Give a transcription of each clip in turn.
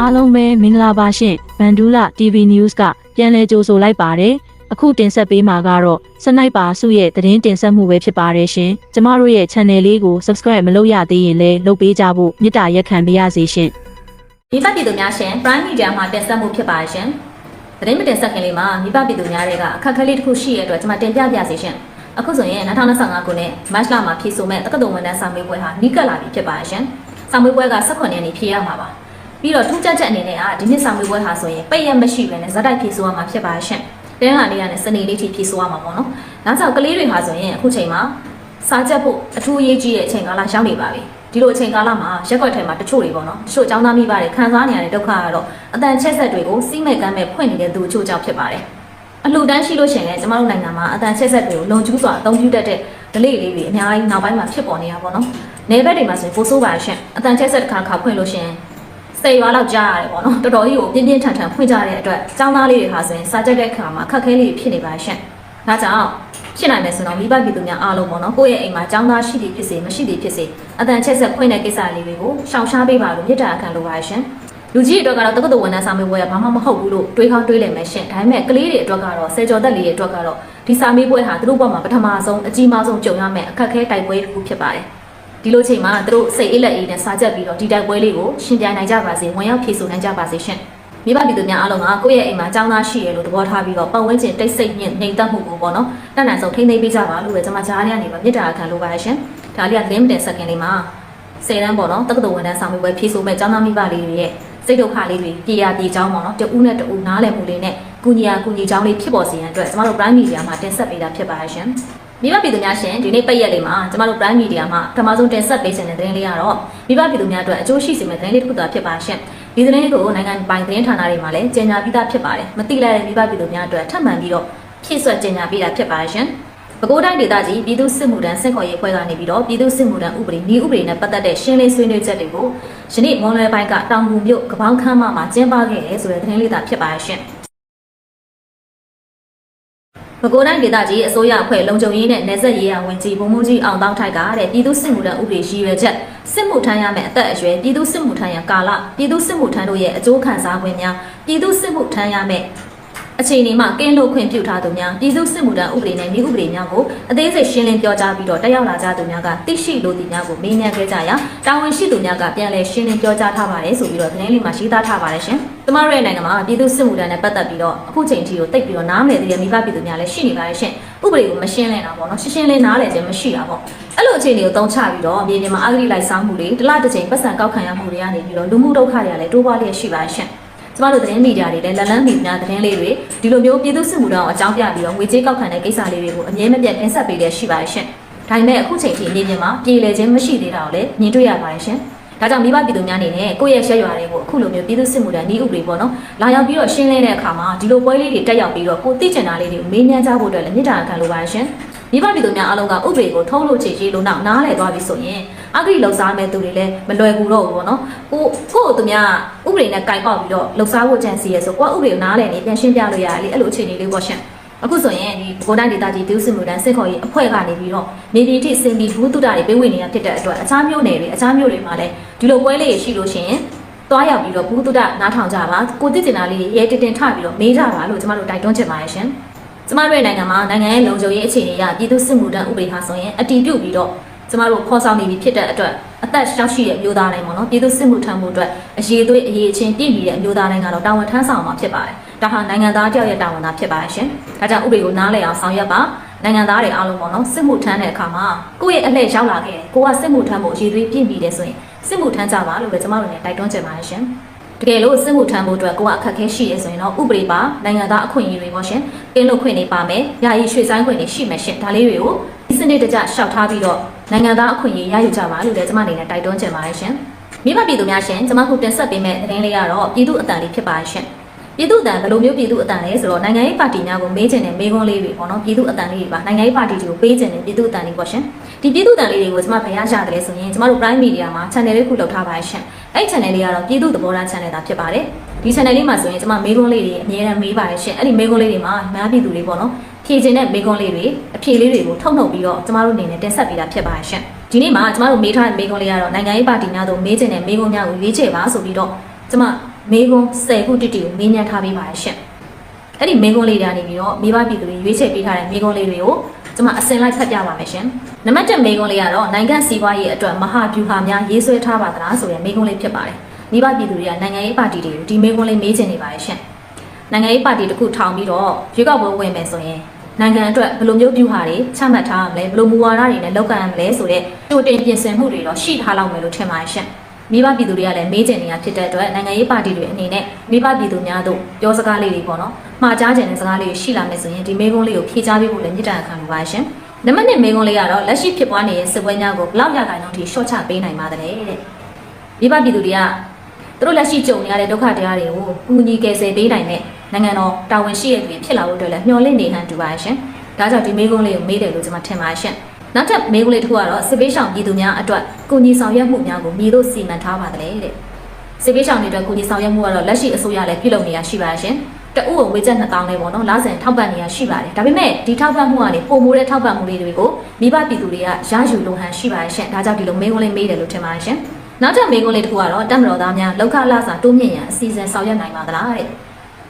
အားလုံးပဲမင်္ဂလာပါရှင်ဗန်ဒူလာ TV News ကပြန်လည်ကြိုဆိုလိုက်ပါတယ်အခုတင်ဆက်ပေးမှာကတော့စနိုက်ပါစုရဲ့သတင်းတင်ဆက်မှုပဲဖြစ်ပါတယ်ရှင်ကျမတို့ရဲ့ channel လေးကို subscribe မလုပ်ရသေးရင်လည်းလုပ်ပေးကြဖို့မေတ္တာရက်ခံပေးရစီရှင်မိဘပြည်သူများရှင် Prime Media မှာတင်ဆက်မှုဖြစ်ပါရှင်။သတင်းမတင်ဆက်ခင်လေးမှာမိဘပြည်သူများတွေကအခက်အခဲလေးတစ်ခုရှိရတဲ့အတွက်ကျွန်မတင်ပြပြစီရှင်။အခုဆိုရင်2025ခုနှစ်မတ်လမှာဖြည့်ဆိုမဲ့တက္ကသိုလ်ဝန်ထမ်းစာမေးပွဲဟာနီးကပ်လာပြီဖြစ်ပါရှင်။စာမေးပွဲက18ရက်နေ့ဖြည့်ရမှာပါ။ ပြီးတော့ထူးခြားချက်အနေနဲ့ကဒီနှစ်ဆောင်မေးပွဲဟာဆိုရင်ပိတ်ရမရှိဘဲနဲ့ဇက်တိုက်ဖြည့်ဆိုရမှာဖြစ်ပါရှင့်တင်းဟာလေးကလည်းစနေလေးထိဖြည့်ဆိုရမှာပေါ့နော်။ဒါကြောင့်ကလေးတွေဟာဆိုရင်အခုချိန်မှာစာချက်ဖို့အထူးအရေးကြီးတဲ့အချိန်ကာလရောက်နေပါပြီ။ဒီလိုအချိန်ကာလမှာရက်ွက်ထဲမှာတချို့တွေပေါ့နော်။တချို့ចောင်းသားမိပါတယ်ခံစားနေရတဲ့ဒုက္ခကတော့အတန်ချက်ဆက်တွေကိုစီးမဲ့ကမ်းမဲ့ဖွင့်နေတဲ့သူအချို့ကြောင့်ဖြစ်ပါတယ်။အလှူဒန်းရှိလို့ရှင်လည်းကျမတို့နိုင်ငံမှာအတန်ချက်ဆက်တွေကိုလုံကျူးစွာအသုံးပြုတတ်တဲ့ဒလိလေးတွေအများကြီးနောက်ပိုင်းမှာဖြစ်ပေါ်နေတာပေါ့နော်။နေဘက်တွေမှာဆိုရင်ပိုဆိုးပါရှင့်။အတန်ချက်ဆက်တစ်ခါခါဖွင့်လို့ရှင် ၁၀ရွာလောက်ကြားရတယ်ပေါ့နော်တော်တော်ကြီးကိုပြင်းပြင်းထန်ထန်ဖွင့်ကြတဲ့အတွက်ចောင်းသားလေးတွေဟာဆိုရင်စာကြက်တဲ့ခါမှာခက်ခဲလေးဖြစ်နေပါရှင့်ဒါကြောင့်ဖြစ်နိုင်မယ်ဆိုတော့မိဘပြည်သူများအားလုံးပေါ့နော်ကိုယ့်ရဲ့အိမ်မှာចောင်းသားရှိသည်ဖြစ်စေမရှိသည်ဖြစ်စေအတန်ချက်ဆက်ဖွင့်တဲ့ကိစ္စလေးတွေကိုရှောင်ရှားပေးပါလို့မြစ်တာအခန့်လိုပါရှင့်လူကြီးအတွက်ကတော့တက္ကသိုလ်ဝန်ထမ်းစာမေးပွဲကဘာမှမဟုတ်ဘူးလို့တွေးခေါင်းတွေးလိုက်မယ်ရှင်။ဒါပေမဲ့ကလေးတွေအတွက်ကတော့ဆယ်ကျော်သက်လေးတွေအတွက်ကတော့ဒီစာမေးပွဲဟာသူတို့ဘက်မှာပထမဆုံးအကြီးမားဆုံးကြုံရမယ့်အခက်အခဲတိုက်ပွဲတစ်ခုဖြစ်ပါတယ်။ ဒီလိုချိန်မှာသူတို့စိတ်အေးလက်အေးနဲ့စာချက်ပြီးတော့ဒီတိုက်ပွဲလေးကိုရှင်ပြိုင်နိုင်ကြပါစေဝင်ရောက်ဖြည့်ဆို့နိုင်ကြပါစေရှင်မိဘပြည်သူများအားလုံးကကိုယ့်ရဲ့အိမ်မှာចောင်းသားရှိရလို့သဘောထားပြီးတော့ပတ်ဝန်းကျင်တိတ်ဆိတ်ညစ်နေတတ်မှုကိုပေါ့နော်တတ်နိုင်ဆုံးထိန်းသိမ်းပေးကြပါလို့ပဲကျွန်မကြားရနေပါမြစ်တာခံလိုပါရှင်ဒါလေးကလင်းတဲ့စက္ကန့်လေးမှာ10တန်းပေါ့နော်တက္ကသိုလ်ဝန်ထမ်းဆောင်မှုပဲဖြည့်ဆို့မဲ့ចောင်းသားမိဘလေးတွေရဲ့စိတ်ဒုက္ခလေးတွေပြေရပြေချောင်းပေါ့နော်တဦးနဲ့တဦးနားလည်မှုလေးနဲ့ကုညီယာကုညီချောင်းလေးဖြစ်ပေါ်စေရန်အတွက်ကျွန်တော်တို့ Prime Media မှာတင်ဆက်ပေးတာဖြစ်ပါရှင် မိဘပြည်သူများရှင်ဒီနေ့ပိတ်ရက်လေးမှာကျမတို့ Prime Media မှာပထမဆုံးတင်ဆက်ပေးခြင်းတဲ့သတင်းလေးကတော့မိဘပြည်သူများအတွက်အကျိုးရှိစေမယ့်သတင်းလေးတစ်ခုသာဖြစ်ပါရှင်ဒီသတင်းလေးကိုနိုင်ငံပိုင်သတင်းဌာနတွေမှာလည်းကြေညာပြီးသားဖြစ်ပါတယ်မသိလိုက်တဲ့မိဘပြည်သူများအတွက်ထပ်မံပြီးတော့ဖြည့်ဆွတ်ကြေညာပေးတာဖြစ်ပါရှင်ပဲခူးတိုင်းဒေသကြီးပြည်သူ့စစ်မှုထမ်းစင်ခေါ်ရေးအဖွဲ့ကနေပြီးတော့ပြည်သူ့စစ်မှုထမ်းဥပဒေဤဥပဒေနဲ့ပတ်သက်တဲ့ရှင်းလင်းဆွေးနွေးချက်တွေကိုယနေ့မွန်လွယ်ပိုင်းကတောင်ကူမြို့ကပောင်းခမ်းမမှာကျင်းပခဲ့တယ်ဆိုတဲ့သတင်းလေးသာဖြစ်ပါရှင် ပဲခူးတိုင်းဒေသကြီးအစိုးရအဖွဲ့လုံခြုံရေးနဲ့နယ်စပ်ရေးရာဝန်ကြီးဗိုလ်မှူးကြီးအောင်တောင်းထိုက်ကတဲ့ပြည်သူ့စစ်မှုထမ်းဥပဒေရှိရွယ်ချက်စစ်မှုထမ်းရမယ့်အသက်အရွယ်ပြည်သူ့စစ်မှုထမ်းရန်ကာလပြည်သူ့စစ်မှုထမ်းတို့ရဲ့အကျိုးခံစား권များပြည်သူ့စစ်မှုထမ်းရမယ့် အခြေအနေမှာကင်းလို့ခွင့်ပြုထားသူများပြည်သူ့စစ်မှုထမ်းဥပဒေနဲ့ဤဥပဒေများကိုအသေးစိတ်ရှင်းလင်းပြောကြားပြီးတော့တက်ရောက်လာကြသူများကသိရှိလိုသူများကိုမေးမြန်းခဲ့ကြရာတာဝန်ရှိသူများကပြန်လည်ရှင်းလင်းပြောကြားထားပါတယ်ဆိုပြီးတော့သတင်းလေးမှာရေးသားထားပါတယ်ရှင်။ကျမတို့ရဲ့နိုင်ငံမှာပြည်သူ့စစ်မှုထမ်းနဲ့ပတ်သက်ပြီးတော့အခုချိန်ထိကိုတိတ်ပြီးတော့နားမလည်သေးတဲ့မိဘပြည်သူများလည်းရှိနေပါတယ်ရှင်။ဥပဒေကိုမရှင်းလင်းတာပေါ့နော်။ရှင်းရှင်းလေးနားလည်ခြင်းမရှိတာပေါ့။အဲ့လိုအခြေအနေကိုတုံးချပြီးတော့မြေပြင်မှာအဂတိလိုက်စားမှုတွေတလတစ်ချိန်ပတ်စံကောက်ခံရမှုတွေကနေပြီးတော့လူမှုဒုက္ခတွေကလည်းတိုးပွားလျက်ရှိပါတယ်ရှင်။ ကျမတို့သတင်းမီဒီယာတွေလည်းလက်လန်းမီဒီယာသတင်းလေးတွေဒီလိုမျိုးပြည်သူ့စစ်မှုထမ်းအကြောင်းပြပြီးတော့ငွေကြေးကောက်ခံတဲ့ကိစ္စလေးတွေကိုအမြဲမပြတ်တင်ဆက်ပေးလျက်ရှိပါတယ်ရှင်။ဒါပေမဲ့အခုချိန်ထိမြေပြင်မှာပြည်လည်ခြင်းမရှိသေးတာကိုလည်းမြင်တွေ့ရပါတယ်ရှင်။ဒါကြောင့်မိဘပြည်သူများအနေနဲ့ကိုယ့်ရဲ့ရက်ရွာတွေကိုအခုလိုမျိုးပြည်သူ့စစ်မှုထမ်းဤဥပဒေပေါ့နော်လာရောက်ပြီးတော့ရှင်းလင်းတဲ့အခါမှာဒီလိုပွဲလေးတွေတက်ရောက်ပြီးတော့ကိုသိကျင်တာလေးတွေကိုမေးမြန်းကြဖို့အတွက်လည်းမြစ်တာခံလိုပါတယ်ရှင်။မိဘပြည်သူများအားလုံးကဥပဒေကိုထုံးလို့ချေရေးလို့နောက်နားလည်သွားပြီဆိုရင် အဂိလှုပ်ရှားမဲ့သူတွေလည်းမလွယ်ကူတော့ဘူးပေါ့နော်ကိုကိုသူများဥပဒေနဲ့ကြိုက်ပေါက်ပြီးတော့လှုပ်ရှားဖို့ကြံစီရဲဆိုကိုကဥပဒေကိုနားလည်နေပြန်ရှင်းပြလို့ရတယ်လေအဲ့လိုအခြေအနေလေးပေါ့ရှင်အခုဆိုရင်ဒီဘိုးတိုင်းဒေသကြီးဒုစစ်မှုတန်းစစ်ခေါ်ရေးအဖွဲ့ကနေပြီးတော့မြေပြင်ထိစင်ပြီးဘူးတုဒတွေပေးဝင်နေတာဖြစ်တဲ့အတွက်အခြားမျိုးနယ်တွေအခြားမျိုးတွေမှာလည်းဒီလိုပွဲလေးရရှိလို့ရှိရင်သွားရောက်ပြီးတော့ဘူးတုဒနားထောင်ကြပါကိုတိကျင်တာလေးရဲတင်တင်ထပြီးတော့မေးကြပါလို့ကျမတို့တိုက်တွန်းချင်ပါတယ်ရှင်ကျမတို့ရဲ့နိုင်ငံမှာနိုင်ငံရဲ့လုံခြုံရေးအခြေအနေအရပြည်သူစစ်မှုထမ်းဥပဒေဟာဆိုရင်အတည်ပြုပြီးတော့ ကျမတို့ခေါ်ဆောင်နေပြီဖြစ်တဲ့အတွက်အသက်ရှောက်ရှိတဲ့အမျိုးသားတိုင်းပေါ့နော်ပြည်သူစစ်မှုထမ်းမှုအတွက်အရေးသွေးအရေးချင်းပြည့်မီတဲ့အမျိုးသားတိုင်းကတော့တာဝန်ထမ်းဆောင်မှာဖြစ်ပါတယ်။ဒါဟာနိုင်ငံသားတယောက်ရဲ့တာဝန်သာဖြစ်ပါတယ်ရှင်။ဒါကြောင့်ဥပဒေကိုနားလည်အောင်ဆောင်ရွက်ပါနိုင်ငံသားတွေအားလုံးပေါ့နော်စစ်မှုထမ်းတဲ့အခါမှာကိုယ့်ရဲ့အလှည့်ရောက်လာခဲ့တယ်ကိုကစစ်မှုထမ်းဖို့အရေးသွေးပြည့်မီတယ်ဆိုရင်စစ်မှုထမ်းကြပါလို့ပဲကျမတို့လည်းတိုက်တွန်းချင်ပါတယ်ရှင်။တကယ်လို့စစ်မှုထမ်းဖို့အတွက်ကိုကအခက်အခဲရှိရဆိုရင်တော့ဥပဒေပါနိုင်ငံသားအခွင့်အရေးတွေပေါ့ရှင်။ကင်းလို့ခွင့်နေပါမယ်။ယာယီရွှေ့ဆိုင်ခွင့်တွေရှိမယ်ရှင်။ဒါလေးတွေကိုစနစ်တကျရှောက်ထားပြီးတော့ နိုင်ငံသားအခွင့်အရေးရယူကြပါလို့လည်းကျွန်မအနေနဲ့တိုက်တွန်းချင်ပါတယ်ရှင်။မိဘပြည်သူများရှင်ကျွန်မခုတင်ဆက်ပေးမယ့်သတင်းလေးကတော့ပြည်သူအတန်လေးဖြစ်ပါရှင်။ပြည်သူအတန်ဘယ်လိုမျိုးပြည်သူအတန်လဲဆိုတော့နိုင်ငံရေးပါတီများကိုမေးချင်တဲ့မေးခွန်းလေးတွေပေါ့နော်ပြည်သူအတန်လေးတွေပါနိုင်ငံရေးပါတီတွေကိုပေးချင်တဲ့ပြည်သူအတန်လေးပေါ့ရှင်။ဒီပြည်သူအတန်လေးတွေကိုကျွန်မဘယ်ရရတယ်လဲဆိုရင်ကျွန်မတို့ Prime Media မှာ channel လေးခုလုပ်ထားပါရှင်။အဲ့ channel လေးကတော့ပြည်သူသဘောထား channel သာဖြစ်ပါတယ်။ဒီ channel လေးမှာဆိုရင်ကျွန်မမေးခွန်းလေးတွေအများအားမေးပါတယ်ရှင်။အဲ့ဒီမေးခွန်းလေးတွေမှာများပြည်သူတွေပေါ့နော် ဖြေခြင်းတဲ့မေးခွန်းလေးတွေအဖြေလေးတွေကိုထုတ်နှုတ်ပြီးတော့ကျမတို့အနေနဲ့တင်ဆက်ပေးတာဖြစ်ပါတယ်ရှင်။ဒီနေ့မှာကျမတို့မေးထားတဲ့မေးခွန်းလေးကတော့နိုင်ငံရေးပါတီများတို့မေးခြင်းတဲ့မေးခွန်းများကိုရွေးချယ်ပါဆိုပြီးတော့ကျမမေကွန်း10ခုတိတိကိုမေးမြန်းထားပေးပါရရှင်အဲ့ဒီမေကွန်းလေးတွေကနေပြီးတော့မိဘပြည်သူတွေရွေးချယ်ပေးထားတဲ့မေကွန်းလေးတွေကိုကျွန်မအစင်လိုက်ဖတ်ပြပါမယ်ရှင်နံပါတ်1မေကွန်းလေးကတော့နိုင်ငံစီးပွားရေးအတွက်မဟာဗျူဟာများရေးဆွဲထားပါသလားဆိုတဲ့မေကွန်းလေးဖြစ်ပါတယ်မိဘပြည်သူတွေကနိုင်ငံရေးပါတီတွေကိုဒီမေကွန်းလေးမေးချင်နေပါတယ်ရှင်နိုင်ငံရေးပါတီတစ်ခုထောင်ပြီးတော့ရွေးကောက်ပွဲဝင်မယ်ဆိုရင် နိုင်ငံအတွက်ဘယ်လိုမျိုးဗျူဟာတွေချမှတ်ထားရမလဲဘယ်လိုမူဝါဒတွေနဲ့လောက်ကန်ရမလဲဆိုတဲ့တိုတင်ပြင်ဆင်မှုတွေတော့ရှိထားလောက်မယ်လို့ထင်ပါတယ်ရှင်မိဘပြည်သူတွေကလည်းမေးချင်နေတာဖြစ်တဲ့အတွက်နိုင်ငံရေးပါတီတွေအနေနဲ့မိဘပြည်သူများတို့ပြောစကားလေးတွေပေါ့နော်မှားကြားချင်တဲ့စကားလေးတွေရှိလာမယ်ဆိုရင်ဒီမေကွန်းလေးကိုဖြေချပေးဖို့လည်းမြစ်တာခံလိုပါရှင်နံပါတ်1မေကွန်းလေးကတော့လက်ရှိဖြစ်ပွားနေတဲ့စစ်ပွဲများကိုဘလောက်ရခိုင်နှုန်းထိရှော့ချပေးနိုင်ပါသလဲတဲ့မိဘပြည်သူတွေကသူတို့လက်ရှိကြုံနေရတဲ့ဒုက္ခတရားတွေကိုကူညီကယ်ဆယ်ပေးနိုင်တဲ့ နိုင်ငံတော်တာဝန်ရှိတဲ့သူတွေဖြစ်လာဖို့အတွက်လည်းမျှော်လင့်နေဟန်တူပါရှင်ဒါကြောင့်ဒီမေကွန်းလေးကိုမေးတယ်လို့ကျွန်မထင်ပါရှင်နောက်ထပ်မေးခွန်းလေးတစ်ခုကတော့စစ်ပေးဆောင်ပြည်သူများအတွက်ကုညီဆောင်ရွက်မှုများကိုမြည်လို့စီမံထားပါသလဲတဲ့စစ်ပေးဆောင်တွေအတွက်ကုညီဆောင်ရွက်မှုကတော့လက်ရှိအစိုးရလည်းပြုလုပ်နေရရှိပါရှင်တအုပ်ကိုဝေချက်2000လေးပေါ့နော်လာစဉ်ထောက်ပံ့နေရရှိပါတယ်ဒါပေမဲ့ဒီထောက်ပံ့မှုကနေပုံမိုးတဲ့ထောက်ပံ့မှုလေးတွေကိုမိဘပြည်သူတွေကရယူလိုဟန်ရှိပါတယ်ရှင်ဒါကြောင့်ဒီလိုမေးခွန်းလေးမေးတယ်လို့ထင်ပါတယ်ရှင်နောက်ထပ်မေးခွန်းလေးတစ်ခုကတော့တက်မတော်သားများလောက်ခလာစာတိုးမြင့်ရန်အစီအစဉ်ဆောင်ရွက်နိုင်ပါသလားတဲ့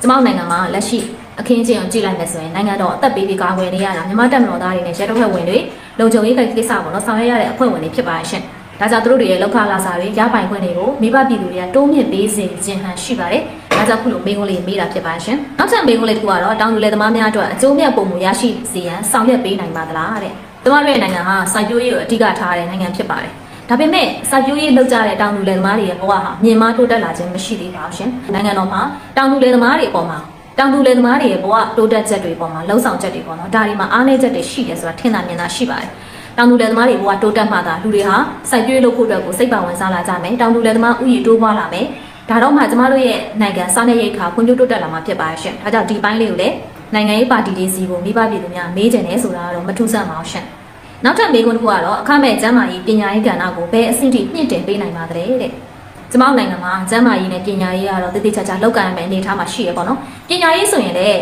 ကျမတို့နိုင်ငံမှာလက်ရှိအခင်းကျင်းအောင်ကြည့်လိုက်မယ်ဆိုရင်နိုင်ငံတော်အသက်ပေးပြီးကာကွယ်နေရတာမြန်မာတပ်မတော်သားတွေနဲ့ရဲတပ်ဖွဲ့ဝင်တွေလုံခြုံရေးကိစ္စပေါ့နော်ဆောင်ရွက်ရတဲ့အဖွဲ့ဝင်တွေဖြစ်ပါရှင်။ဒါကြောင့်သူတို့တွေရဲ့လောက်ခလာစာတွေရပိုင်ခွင့်တွေကိုမိဘပြည်သူတွေကတိုးမြင့်ပေးစေခြင်းဟန်ရှိပါတယ်။ဒါကြောင့်ခုလိုမေးခွန်းလေးမေးတာဖြစ်ပါရှင်။နောက်ထပ်မေးခွန်းလေးတစ်ခုကတော့တောင်သူလယ်သမားများအတွက်အကျိုးမြတ်ပုံမူရရှိစေရန်ဆောင်ရွက်ပေးနိုင်ပါသလားတဲ့။ကျမတို့ရဲ့နိုင်ငံဟာစိုက်ပျိုးရေးကိုအဓိကထားတဲ့နိုင်ငံဖြစ်ပါတယ်။ ဒါပေမဲ့စိုက်ပျိုးရေးလုပ်ကြတဲ့တောင်သူလယ်သမားတွေရဲ့ဘဝဟာမြင့်မားတိုးတက်လာခြင်းမရှိသေးပါဘူးရှင်။နိုင်ငံတော်မှာတောင်သူလယ်သမားတွေအပေါ်မှာတောင်သူလယ်သမားတွေရဲ့ဘဝတိုးတက်ချက်တွေပေါ်မှာလှုံ့ဆော်ချက်တွေပေါ့နော်ဒါတွေမှာအားနည်းချက်တွေရှိတယ်ဆိုတာထင်သာမြင်သာရှိပါတယ်။တောင်သူလယ်သမားတွေဘဝတိုးတက်မှသာလူတွေဟာစိုက်ပျိုးလုပ်ဖို့အတွက်ကိုစိတ်ပါဝင်စားလာကြမယ်။တောင်သူလယ်သမားဥယျာဉ်တိုးပွားလာမယ်။ဒါတော့မှကျမတို့ရဲ့နိုင်ငံစားနယ်ရိတ်ခါဖွံ့ဖြိုးတိုးတက်လာမှာဖြစ်ပါရဲ့ရှင်။ဒါကြောင့်ဒီပိုင်းလေးကိုလည်းနိုင်ငံရေးပါတီတွေစီကိုမိဘပြည်သူများမေးကြတယ်ဆိုတာကတော့မထူးဆန်းပါဘူးရှင်။ နောက်ထပ်မေးခွန်းတစ်ခုကတော့အခမဲ့ကျန်းမာရေးပညာရေးကဏ္ဍကိုဘယ်အဆင့်ထိမြင့်တင်ပေးနိုင်ပါသလဲတဲ့။ကျမတို့နိုင်ငံမှာကျန်းမာရေးနဲ့ပညာရေးကတော့တည်တည်ချာချာလောက်ကန်ရမယ့်အနေအထားမှာရှိရပေါ့နော်။ပညာရေးဆိုရင်လည်း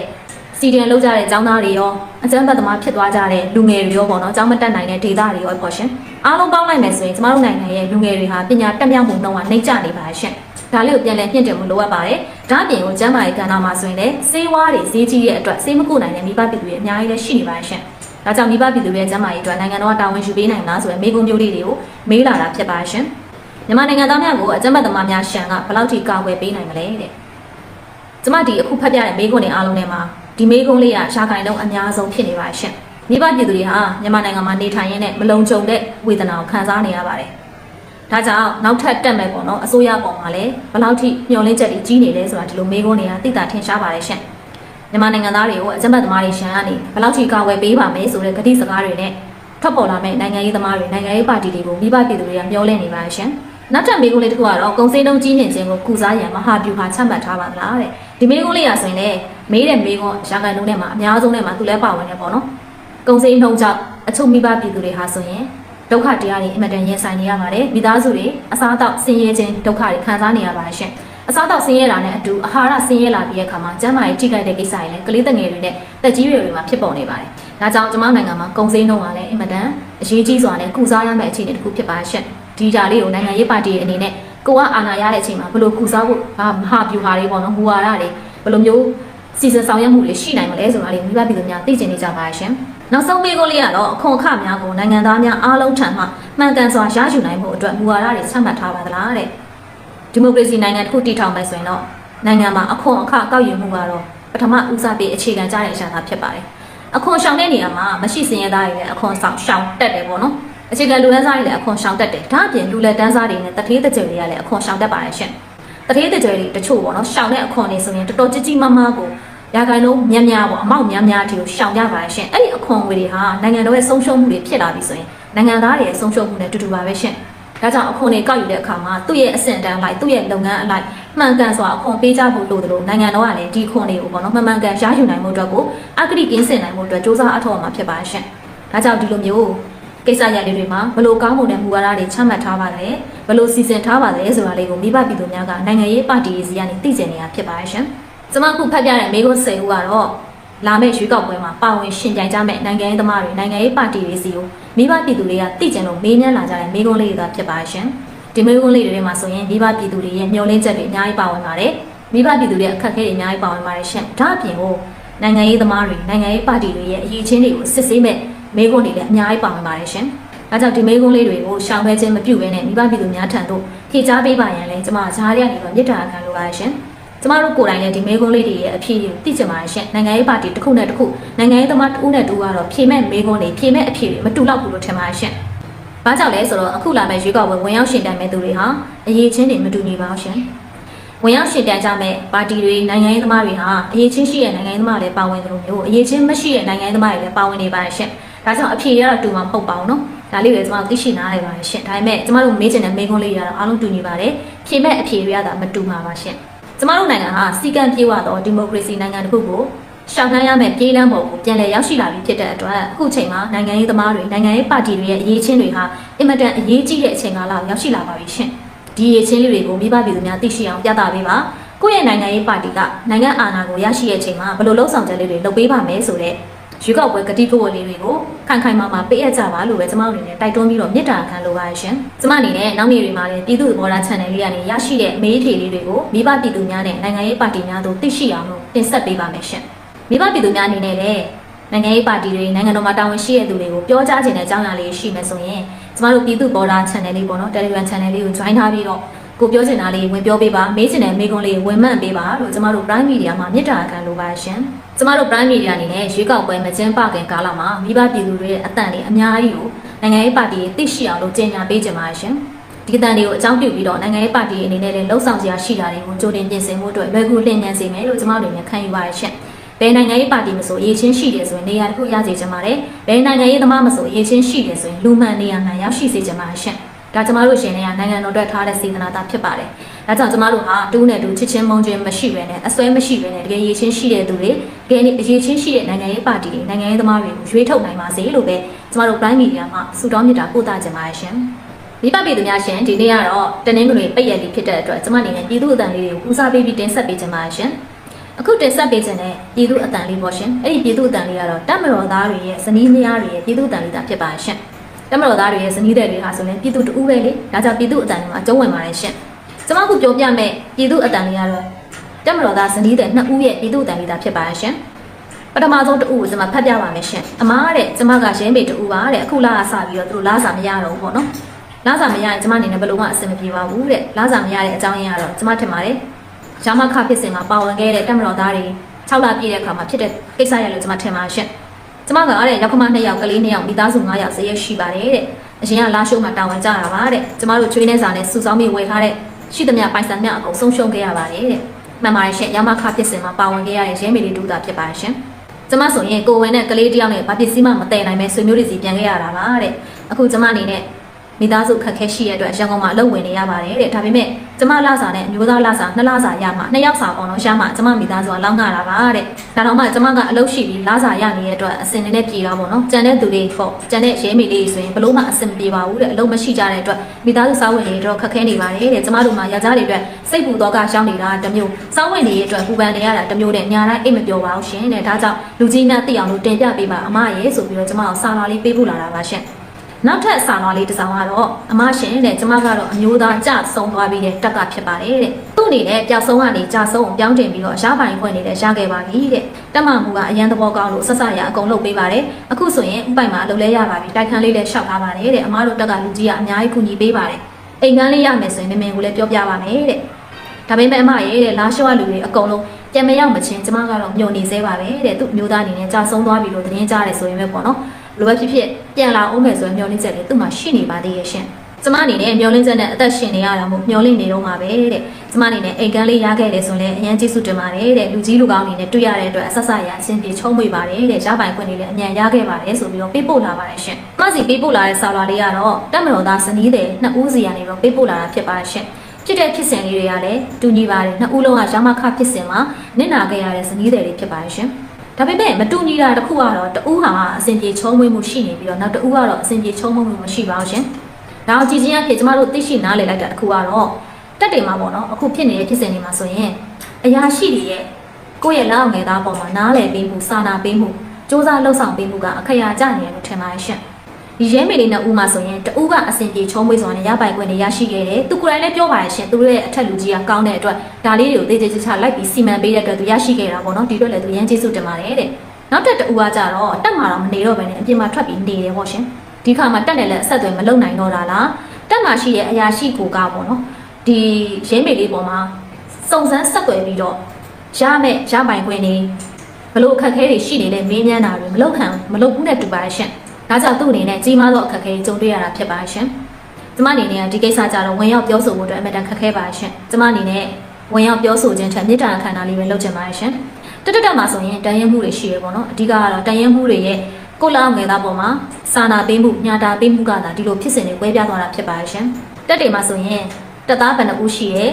စီဒီအန်လောက်ကြတဲ့ကျောင်းသားတွေရောအကျန်းသက်သမားဖြစ်သွားကြတဲ့လူငယ်တွေရောပေါ့နော်ကျောင်းမတက်နိုင်တဲ့ဒေသတွေရောပေါ့ရှင်အားလုံးပေါင်းလိုက်မယ်ဆိုရင်ကျမတို့နိုင်ငံရဲ့လူငယ်တွေဟာပညာတက်မြောက်မှုနှုန်းကနှိမ့်ကျနေပါရှင်ဒါလေးကိုပြန်လည်မြင့်တင်မှုလိုအပ်ပါတယ်ဒါအပြင်ကိုကျန်းမာရေးကဏ္ဍမှာဆိုရင်လည်းစေးဝါးတွေဈေးကြီးရဲ့အတွက်စေးမကုနိုင်တဲ့မိဘပြည်သူတွေအများကြီးလည်းရှိနေပါရှင် ဒါကြောင့်မိဘပြည်သူတွေရဲ့ကျန်းမာရေးအတွက်နိုင်ငံတော်ကတာဝန်ယူပေးနိုင်မလားဆိုတဲ့မေးခွန်းမျိုးလေးတွေကိုမေးလာတာဖြစ်ပါရှင်မြန်မာနိုင်ငံသားများကိုအကြမ်းဖက်သမားများရှံကဘယ်လောက်ထိကာကွယ်ပေးနိုင်မလဲတဲ့ကျမဒီအခုဖတ်ပြတဲ့မေးခွန်းတွေအားလုံးထဲမှာဒီမေးခွန်းလေးကရှားခိုင်လုံးအများဆုံးဖြစ်နေပါရှင်မိဘပြည်သူတွေဟာမြန်မာနိုင်ငံမှာနေထိုင်ရင်းနဲ့မလုံခြုံတဲ့ဝေဒနာကိုခံစားနေရပါတယ်ဒါကြောင့်နောက်ထပ်တက်မယ်ပေါ့နော်အစိုးရပေါ်မှာလည်းဘယ်လောက်ထိမျှော်လင့်ချက်တွေကြီးနေလဲဆိုတာဒီလိုမေးခွန်းတွေကသိတာထင်ရှားပါတယ်ရှင် မြန်မာနိုင်ငံသားတွေကိုအကြမ်းဖက်သမားတွေရှမ်းကနေဘယ်လောက်ထိကာကွယ်ပေးပါမယ်ဆိုတဲ့ကတိစကားတွေနဲ့ထွက်ပေါ်လာမယ့်နိုင်ငံရေးသမားတွေနိုင်ငံရေးပါတီတွေကိုမိဘပြည်သူတွေကမျှော်လင့်နေပါရှင်နောက်ထပ်မေးခွန်းလေးတစ်ခုကတော့ကုံစင်းတုံးကြီးမြင့်ခြင်းကိုကုစားရန်မဟာဗျူဟာချမှတ်ထားပါသလားတဲ့ဒီမေးခွန်းလေးရဆိုရင်လည်းမေးတဲ့မေးခွန်းရာခိုင်နှုန်းထဲမှာအများဆုံးထဲမှာသူလည်းပါဝင်တယ်ပေါ့နော်ကုံစင်းနှုံးကြောင့်အချုပ်မိဘပြည်သူတွေဟာဆိုရင်ဒုက္ခတရားတွေအင်မတန်ရင်ဆိုင်နေရပါတယ်မိသားစုတွေအစားအသောက်ဆင်းရဲခြင်းဒုက္ခတွေခံစားနေရပါတယ်ရှင် အစားအသောက်ဆင်းရဲတာနဲ့အတူအာဟာရဆင်းရဲလာပြီးတဲ့အခါမှာကျန်းမာရေးထိခိုက်တဲ့ကိစ္စတွေလည်းကလေးတငယ်တွေနဲ့တက်ကြီးတွေမှာဖြစ်ပေါ်နေပါတယ်ဒါကြောင့်ကျွန်မနိုင်ငံမှာကုံစင်းနှုံးကလည်းအင်မတန်အရေးကြီးစွာနဲ့ကုစားရမယ့်အခြေအနေတစ်ခုဖြစ်ပါရှင်ဒီကြလေးကိုနိုင်ငံရေးပါတီအနေနဲ့ကိုကအာဏာရတဲ့အချိန်မှာဘယ်လိုကုစားဖို့ဘာမဟာဗျူဟာတွေပေါ့နော်မူဝါဒတွေဘယ်လိုမျိုးစီစဉ်ဆောင်ရွက်မှုတွေရှိနိုင်မလဲဆိုတာလေးမိဘပြည်သူများသိချင်နေကြပါရှင်နောက်ဆုံးမေးခွန်းလေးကတော့အခွန်အခများကိုနိုင်ငံသားများအားလုံးထံမှမှန်ကန်စွာရယူနိုင်မှုအတွက်မူဝါဒတွေချမှတ်ထားပါသလားတဲ့ ဒီမိုကရေစီနိုင်ငံတစ်ခုတည်ထောင်မယ်ဆိုရင်တော့နိုင်ငံမှာအခွန်အခကောက်ယူမှုကတော့ပထမဦးစားပေးအခြေခံကြတဲ့အရာသာဖြစ်ပါတယ်အခွန်ရှောင်တဲ့နေရာမှာမရှိစင်ရသားတွေလည်းအခွန်ဆောင်ရှောင်တက်တယ်ပေါ့နော်အခြေခံလူတန်းစားတွေလည်းအခွန်ရှောင်တက်တယ်ဒါအပြင်လူလက်တန်းစားတွေနဲ့တထေးတကြွတွေကလည်းအခွန်ရှောင်တက်ပါတယ်ရှင်တထေးတကြွတွေတချို့ပေါ့နော်ရှောင်တဲ့အခွန်တွေဆိုရင်တော်တော်ကြီးကြီးမားမားကိုရာခိုင်နှုန်းများများပေါ့အမောက်များများတီကိုရှောင်ကြပါရဲ့ရှင်အဲ့ဒီအခွန်ငွေတွေဟာနိုင်ငံတော်ရဲ့ဆုံးရှုံးမှုတွေဖြစ်လာပြီဆိုရင်နိုင်ငံသားတွေရဲ့ဆုံးရှုံးမှုနဲ့တူတူပါပဲရှင် ဒါကြောင့်အခွန်တွေကောက်ယူတဲ့အခါမှာသူ့ရဲ့အဆင့်တန်းလိုက်သူ့ရဲ့လုပ်ငန်းအလိုက်မှန်ကန်စွာအခွန်ပေးကြဖို့လိုတယ်လို့နိုင်ငံတော်ကလည်းဒီခွန်တွေကိုပေါ့နော်မှန်မှန်ကန်ရယူနိုင်မှုအတွက်ကိုအကတိကင်းစင်နိုင်မှုအတွက်စ조사အထောက်အမှာဖြစ်ပါရှင်ဒါကြောင့်ဒီလိုမျိုးကိစ္စရပ်တွေမှာဘလို့ကောင်းမွန်တဲ့မူဝါဒတွေချမှတ်ထားပါလဲဘလို့စီစဉ်ထားပါလဲဆိုတာလေးကိုမိဘပြည်သူများကနိုင်ငံရေးပါတီတွေစီကနေသိကျင်နေတာဖြစ်ပါရှင်။ကျွန်မခုဖတ်ပြတဲ့မေကွန်းစိန်ဦးကတော့ လာမယ့်ရွေးကောက်ပွဲမှာပါဝင်ရှင်ပြိုင်ကြမယ့်နိုင်ငံရေးသမားတွေနိုင်ငံရေးပါတီတွေစီကိုမိဘပြည်သူတွေကသိကျင်လို့မေးမြန်းလာကြတဲ့မေကွန်းလေးတွေကဖြစ်ပါရှင်။ဒီမေကွန်းလေးတွေထဲမှာဆိုရင်မိဘပြည်သူတွေရဲ့မျှော်လင့်ချက်တွေအများကြီးပါဝင်ပါတယ်မိဘပြည်သူတွေရဲ့အခက်အခဲတွေအများကြီးပါဝင်ပါတယ်ရှင်ဒါအပြင်ကိုနိုင်ငံရေးသမားတွေနိုင်ငံရေးပါတီတွေရဲ့အရေးချင်းတွေကိုစစ်ဆေးမဲ့မေကွန်းတွေလည်းအများကြီးပါဝင်ပါတယ်ရှင်ဒါကြောင့်ဒီမေကွန်းလေးတွေကိုရှောင်ဖဲခြင်းမပြုဘဲနဲ့မိဘပြည်သူများထံသို့ဖြေချပေးပါရန်လဲကျွန်မဈားရကနေတော့မြစ်တာခံလိုပါတယ်ရှင် ကျမတို့ကိုယ်တိုင်လည်းဒီမေကွန်းလေးတွေရဲ့အဖြစ်ကိုသိချင်ပါတယ်ရှင်နိုင်ငံရေးပါတီတစ်ခုနဲ့တစ်ခုနိုင်ငံရေးသမားတစ်ဦးနဲ့တစ်ဦးကတော့ဖြေမဲ့မေကွန်းတွေဖြေမဲ့အဖြစ်တွေမတူတော့ဘူးလို့ထင်ပါတယ်ရှင်။ဘာကြောင့်လဲဆိုတော့အခုလာမယ့်ရွေးကောက်ပွဲဝင်ရောက်ရှင်တန်မဲ့သူတွေဟာအရေးချင်းတွေမတူညီပါဘူးရှင်။ဝင်ရောက်ရှင်တန်ကြမဲ့ပါတီတွေနိုင်ငံရေးသမားတွေဟာအရေးချင်းရှိတဲ့နိုင်ငံရေးသမားတွေပါဝင်တယ်လို့မျိုးအရေးချင်းမရှိတဲ့နိုင်ငံရေးသမားတွေလည်းပါဝင်နေပါတယ်ရှင်။ဒါကြောင့်အဖြေရတော့တူမှာမဟုတ်ပါဘူးနော်။ဒါလေးတွေကျွန်တော်သိရှိနားလည်ပါတယ်ရှင်။ဒါပေမဲ့ကျမတို့မေးချင်တဲ့မေးခွန်းလေးတွေကတော့အားလုံးတူညီပါတယ်။ဖြေမဲ့အဖြေတွေကတော့မတူမှာပါရှင်။ ကျမတို့နိုင်ငံဟာစီကံပြေဝသောဒီမိုကရေစီနိုင်ငံတစ်ခုကိုရှောင်နှမ်းရမယ့်ပြည်လမ်းပေါ်ကိုပြန်လည်ရောက်ရှိလာပြီဖြစ်တဲ့အတွက်အခုချိန်မှာနိုင်ငံရေးသမားတွေနိုင်ငံရေးပါတီတွေရဲ့အရေးချင်းတွေဟာအင်မတန်အရေးကြီးတဲ့အချိန်ကာလရောက်ရှိလာပါပြီရှင်။ဒီအရေးချင်းလေးတွေကိုမိဘပြည်သူများသိရှိအောင်ပြသပေးပါ။ကိုယ့်ရဲ့နိုင်ငံရေးပါတီကနိုင်ငံအာဏာကိုရရှိတဲ့အချိန်မှာဘယ်လိုလှုံ့ဆော်ချက်လေးတွေလုပ်ပေးပါမယ်ဆိုတဲ့ ရွေးကောက်ပွဲကတိကဝတ်လေးတွေကိုခိုင်ခိုင်မာမာပေးအပ်ကြပါလို့ပဲကျွန်မတို့အနေနဲ့တိုက်တွန်းပြီးတော့မြစ်တာခံလိုပါရှင်။ကျွန်မအနေနဲ့နောက်နေ့တွေမှာလည်းပြည်သူ့သဘောထား channel လေးကနေရရှိတဲ့မေးထေလေးတွေကိုမိဘပြည်သူများနဲ့နိုင်ငံရေးပါတီများတို့သိရှိအောင်လို့တင်ဆက်ပေးပါမယ်ရှင်။မိဘပြည်သူများအနေနဲ့လည်းနိုင်ငံရေးပါတီတွေနိုင်ငံတော်မှာတာဝန်ရှိတဲ့သူတွေကိုပြောကြားခြင်းတဲ့အကြောင်းအရာလေးရှိမယ်ဆိုရင်ကျမတို့ပြည်သူ့ဘော်ဒါ channel လေးပေါ့နော် Telegram channel လေးကို join ထားပြီးတော့ကိုပြောချင်တာလေးဝင်ပြောပေးပါမေးချင်တဲ့မေးခွန်းလေးဝင်မှန်ပေးပါလို့ကျမတို့ Prime Media မှာမြစ်တာခံလိုပါရှင် ကျမတို့ Prime Media အနေနဲ့ရွေးကောက်ပွဲမကျင်းပခင်ကာလမှာမိဘပြည်သူတွေရဲ့အတန်လေးအများကြီးကိုနိုင်ငံရေးပါတီတွေသိရှိအောင်လို့ကြေညာပေးကြပါရှင်ဒီတန်တွေကိုအကြောင်းပြုပြီးတော့နိုင်ငံရေးပါတီအနေနဲ့လည်းလှုပ်ဆောင်စရာရှိတာတွေကိုကြိုတင်ပြင်ဆင်မှုအတွက်လွယ်ကူလျင်မြန်စေမယ်လို့ကျမတို့လည်းခံယူပါရရှင်ဘယ်နိုင်ငံရေးပါတီမဆိုရေးချင်းရှိတယ်ဆိုရင်နေရာတစ်ခုရစေချင်ပါတယ်။ဘယ်နိုင်ငံရေးသမားမဆိုရေးချင်းရှိတယ်ဆိုရင်လူမှန်နေရာမှန်ရောက်ရှိစေချင်ပါတယ်ရှင်။ဒါကျမတို့ရှင်တွေကနိုင်ငံတော်အတွက်ထားတဲ့စေတနာသားဖြစ်ပါတယ်။ ဒါကြောင့်ကျမတို့ဟာတူးနဲ့တူးချစ်ချင်းမုန်းချင်းမရှိဘဲနဲ့အစွဲမရှိဘဲနဲ့တကယ်ရေးချင်းရှိတဲ့သူတွေတကယ်ရေးချင်းရှိတဲ့နိုင်ငံရေးပါတီတွေနိုင်ငံရေးသမားတွေကိုရွေးထုတ်နိုင်ပါစေလို့ပဲကျမတို့ Prime Media မှာဆုတောင်းမြတ်တာပို့သကြင်ပါတယ်ရှင်။မိဘပြည်သူများရှင်ဒီနေ့ကတော့တနင်္ဂနွေပိတ်ရက်လေးဖြစ်တဲ့အတွက်ကျမအနေနဲ့ပြည်သူအတန်လေးတွေကိုဦးစားပေးပြီးတင်ဆက်ပေးချင်ပါတယ်ရှင်။အခုတင်ဆက်ပေးခြင်းနဲ့ပြည်သူအတန်လေးပေါ့ရှင်အဲ့ဒီပြည်သူအတန်လေးကတော့တပ်မတော်သားတွေရဲ့ဇနီးမယားတွေရဲ့ပြည်သူအတန်လေးသာဖြစ်ပါရှင်တပ်မတော်သားတွေရဲ့ဇနီးတဲ့တွေဟာဆိုရင်ပြည်သူတူပဲလေဒါကြောင့်ပြည်သူအတန်လေးမှာအကျုံးဝင်ပါတယ်ရှင် ကျွန်မခုပြောပြမဲ့ပြည်သူအတန်လေးကတော့တပ်မတော်သားဇနီးတဲ့နှစ်ဦးရဲ့ပြည်သူအတန်လေးသာဖြစ်ပါရှင်ပထမဆုံးတူကိုကျွန်မဖတ်ပြပါမယ်ရှင်အမားတဲ့ကျွန်မကရင်းပေတူပါတဲ့အခုလာစပြီးတော့သူတို့လာစာမရတော့ဘူးပေါ့နော်လာစာမရရင်ကျွန်မအနေနဲ့ဘယ်လိုမှအဆင်မပြေပါဘူးတဲ့လာစာမရတဲ့အကြောင်းရင်းကတော့ကျွန်မထင်ပါတယ်ရမခဖြစ်စဉ်မှာပါဝင်ခဲ့တဲ့တပ်မတော်သားတွေ6လပြည့်တဲ့အခါမှာဖြစ်တဲ့ကိစ္စရလို့ကျွန်မထင်ပါရှင့်။ကျွန်မကတဲ့ရောက်ခမ2ယောက်ကလေး2ယောက်မိသားစု9ယောက်ဇရက်ရှိပါတယ်တဲ့အရင်ကလာရှိုးမှာတာဝန်ကြတာပါတဲ့။ကျွန်မတို့ချွေးနေစာနဲ့စုဆောင်းပြီးဝယ်ထားတဲ့ ရှိသမျှပိုင်ဆိုင်မျှအကုန်ဆုံးရှုံးခဲ့ရပါတယ်တဲ့။မှန်ပါတယ်ရှင့်ရမခဖြစ်စဉ်မှာပါဝင်ခဲ့ရတဲ့ရဲမေလေးတူတာဖြစ်ပါတယ်ရှင်။ကျမဆိုရင်ကိုဝင်နဲ့ကလေးတယောက်နဲ့ဘာပစ္စည်းမှမတည်နိုင်ပဲဆွေမျိုးတွေစီပြန်ခဲ့ရတာပါတဲ့။အခုကျမအနေနဲ့ မိသားစုခက်ခဲရှိရတဲ့အတွက်ရန်ကုန်မှာအလုပ်ဝင်နေရပါတယ်တဲ့ဒါပေမဲ့ကျမလာစာနဲ့အမျိုးသားလာစာနှစ်လစာရမှနှစ်ယောက်စာပေါင်းတော့ရမှကျမမိသားစုကလောက်ငှတာပါတဲ့ဒါတော့မှကျမကအလုပ်ရှိပြီးလာစာရနေတဲ့အတွက်အစင်နဲ့ပြေတာပေါ့နော်ကြံတဲ့သူတွေပေါ့ကြံတဲ့ရဲမေလေးဆိုရင်ဘလို့မှအစင်မပြေပါဘူးတဲ့အလုပ်မရှိကြတဲ့အတွက်မိသားစုစားဝင်နေတော့ခက်ခဲနေပါတယ်တဲ့ကျမတို့မှယောက်ျားတွေအတွက်စိတ်ပူတော့ကရှောင်းနေတာတစ်မျိုးစားဝင်နေရအတွက်ပူပန်နေရတာတစ်မျိုးနဲ့ညာတိုင်းအိတ်မပြောပါဘူးရှင်တဲ့ဒါကြောင့်လူကြီးများသိအောင်လို့တင်ပြပေးပါအမရဲ့ဆိုပြီးတော့ကျမကိုစာလာလေးပေးပို့လာတာပါရှင် နောက်ထပ်စာလွားလေးတစ်စောင်ကတော့အမရှင်တဲ့ကျမကတော့အမျိုးသားကြဆုံးသွားပြီးတဲ့တက်ကဖြစ်ပါတယ်တဲ့သူ့အနေနဲ့ပျောက်ဆုံးကနေကြဆုံးအောင်ပြောင်းတင်ပြီးတော့ရှားပိုင်ခွင့်နေတဲ့ရှားခဲ့ပါပြီတဲ့တက်မမှုကအရန်သဘောကောင်းလို့ဆက်ဆရအကုန်လုပ်ပေးပါတယ်အခုဆိုရင်ဥပိုင်မှာအလုပ်လဲရပါပြီတိုက်ခန်းလေးလည်းရှောက်ထားပါတယ်တဲ့အမတို့တက်ကလူကြီးကအများကြီးကူညီပေးပါတယ်အိမ်ကန်းလေးရမယ်ဆိုရင်မမေကိုလည်းပြောပြပါမယ်တဲ့ဒါပေမဲ့အမရဲ့တဲ့လာရှော့လူတွေအကုန်လုံးပြန်မရောက်မချင်းကျမကတော့မျောနေသေးပါပဲတဲ့သူ့မျိုးသားအနေနဲ့ကြာဆုံးသွားပြီလို့သတင်းကြားတယ်ဆိုရင်ပဲပေါ့နော် လိုပဲဖြစ်ဖြစ်ပြန်လာအောင်မယ်ဆိုရင်မျောလင်းချက်လေးသူ့မှာရှိနေပါသေးရဲ့ရှင်ကျမအနေနဲ့မျောလင်းချက်နဲ့အသက်ရှင်နေရတာမို့မျောလင့်နေတော့မှာပဲတဲ့ကျမအနေနဲ့အိမ်ကန်းလေးရခဲ့လေဆိုရင်အရန်ကျေးဇူးတင်ပါတယ်တဲ့လူကြီးလူကောင်းအနေနဲ့တွေ့ရတဲ့အတွက်အဆက်ဆက်ရအဆင်ပြေချုံးမိပါတယ်တဲ့ရပိုင်ခွင့်လေးလည်းအမြန်ရခဲ့ပါတယ်ဆိုပြီးတော့ပေးပို့လာပါတယ်ရှင်မစီပေးပို့လာတဲ့စာလွာလေးကတော့တက်မတော်သားဇနီးတဲ့နှစ်ဦးစီကနေတော့ပေးပို့လာတာဖြစ်ပါတယ်ရှင်ဖြစ်တဲ့ဖြစ်စဉ်လေးတွေကလည်းတူညီပါတယ်နှစ်ဦးလုံးကရမခဖြစ်စဉ်မှာနင့်နာခဲ့ရတဲ့ဇနီးတဲ့လေးဖြစ်ပါတယ်ရှင် ဒါပေမဲ့မတူညီတာတစ်ခုကတော့တဦးဟာအစဉ်ပြေချုံးမွေးမှုရှိနေပြီးတော့နောက်တဦးကတော့အစဉ်ပြေချုံးမွေးမှုမရှိပါဘူးရှင်။ဒါအောင်ကြည်ချင်းအဖြစ်ကျမတို့သိရှိနားလည်လိုက်တာတစ်ခုကတော့တက်တယ်မှာပေါ့နော်အခုဖြစ်နေတဲ့ဖြစ်စဉ်တွေမှာဆိုရင်အရာရှိတွေရဲ့ကိုယ့်ရဲ့လက်အောက်ငယ်သားပေါ်မှာနားလည်ပေးမှုစာနာပေးမှုစ조사လှုပ်ဆောင်ပေးမှုကအခရာကျနေတယ်လို့ထင်ပါတယ်ရှင်။ ဒီရဲမေလေးနဲ့ဦးမှာဆိုရင်တူကအဆင်ပြေချုံးမွေးစွာနဲ့ရပိုင်ခွင့်တွေရရှိခဲ့တယ်သူကိုယ်တိုင်လည်းပြောပါရဲ့ရှင်သူတို့ရဲ့အထက်လူကြီးကကောင်းတဲ့အတွက်ဒါလေးတွေကိုသေသေးချာချာလိုက်ပြီးစီမံပေးတဲ့အတွက်သူရရှိခဲ့တာပေါ့နော်ဒီအတွက်လည်းသူရမ်းကျေးဇူးတင်ပါတယ်တဲ့နောက်တက်တူကကြတော့တက်မှာတော့မနေတော့ဘဲနဲ့အပြင်မှာထွက်ပြီးနေတယ်ပေါ့ရှင်ဒီခါမှာတက်တယ်လည်းအဆက်အသွယ်မလုပ်နိုင်တော့တာလားတက်မှာရှိတဲ့အရာရှိကိုကပေါ့နော်ဒီရဲမေလေးပေါ်မှာစုံစမ်းဆက်သွယ်ပြီးတော့ရမဲ့ရပိုင်ခွင့်တွေဘလို့အခက်အခဲတွေရှိနေလဲမင်းမြန်းတာတွေမလုပ်ခံမလုပ်ဘူးနဲ့တူပါရဲ့ရှင် ဒါကြောင့်သူ့အနေနဲ့ကြီးမားသောအခက်အခဲတွေကြုံတွေ့ရတာဖြစ်ပါရဲ့ရှင်ကျမအနေနဲ့ကဒီကိစ္စကြတော့ဝင်ရောက်ပြောဆိုဖို့အတွက်အမတန်ခက်ခဲပါရဲ့ရှင်ကျမအနေနဲ့ဝင်ရောက်ပြောဆိုခြင်းထက်မေတ္တာခန္ဓာလေးပဲလုပ်ချင်ပါရဲ့ရှင်တက်တက်တက်မှာဆိုရင်တန်ရင်မှုတွေရှိရပေါ့နော်အဓိကကတော့တန်ရင်မှုတွေရဲ့ကိုလာငယ်သားပေါ်မှာစာနာပေးမှုညာတာပေးမှုကသာဒီလိုဖြစ်စဉ်တွေကွဲပြားသွားတာဖြစ်ပါရဲ့ရှင်တက်တွေမှာဆိုရင်တက်သားဘယ်နှဦးရှိရဲ